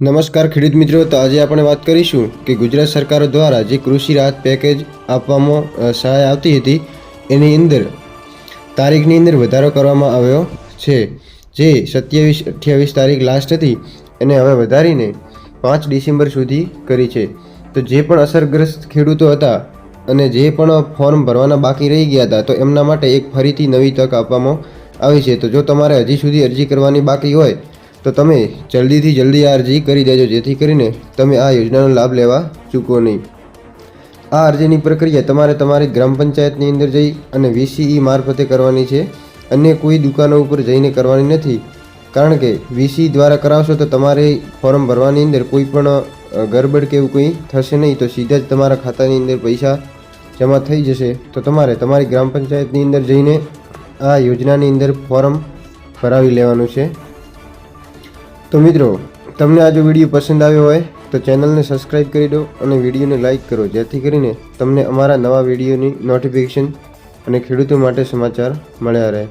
નમસ્કાર ખેડૂત મિત્રો, તો આજે આપણે વાત કરીશું કે ગુજરાત સરકાર દ્વારા જે કૃષિ રાહત પેકેજ આપવામાં સહાય આવતી હતી, એની અંદર તારીખની અંદર વધારો કરવામાં આવ્યો છે. જે સત્યાવીસ, અઠ્યાવીસ તારીખ લાસ્ટ હતી, એને હવે વધારીને પાંચ ડિસેમ્બર સુધી કરી છે. તો જે પણ અસરગ્રસ્ત ખેડૂતો હતા અને જે પણ ફોર્મ ભરવાના બાકી રહી ગયા હતા, તો એમના માટે એક ફરીથી નવી તક આપવામાં આવી છે. તો જો તમારે હજી સુધી અરજી કરવાની બાકી હોય તો તમે જલ્દીથી જલ્દી આ અરજી કરી દેજો, જેથી કરીને તમે આ યોજનાનો લાભ લેવા ચૂકો નહીં. આ અરજીની પ્રક્રિયા તમારે તમારી ગ્રામ પંચાયતની અંદર જઈ અને વીસીઈ મારફતે કરવાની છે. અન્ય કોઈ દુકાનો ઉપર જઈને કરવાની નથી. કારણ કે વીસી દ્વારા કરાવશો તો તમારે ફોર્મ ભરવાની અંદર કોઈ પણ ગરબડ કે એવું કંઈ થશે નહીં. તો સીધા જ તમારા ખાતાની અંદર પૈસા જમા થઈ જશે. તો તમારે તમારી ગ્રામ પંચાયતની અંદર જઈને આ યોજનાની અંદર ફોર્મ ભરાવી લેવાનું છે. તો મિત્રો, તમને આ જો વીડિયો પસંદ આવ્યો હોય, તો ચેનલને સબસ્ક્રાઈબ કરી દો અને વિડીયોને લાઇક કરો. જેથી કરીને તમને અમારા નવા વિડીયોની નોટિફિકેશન અને ખેડૂતો માટે સમાચાર મળ્યા રહે.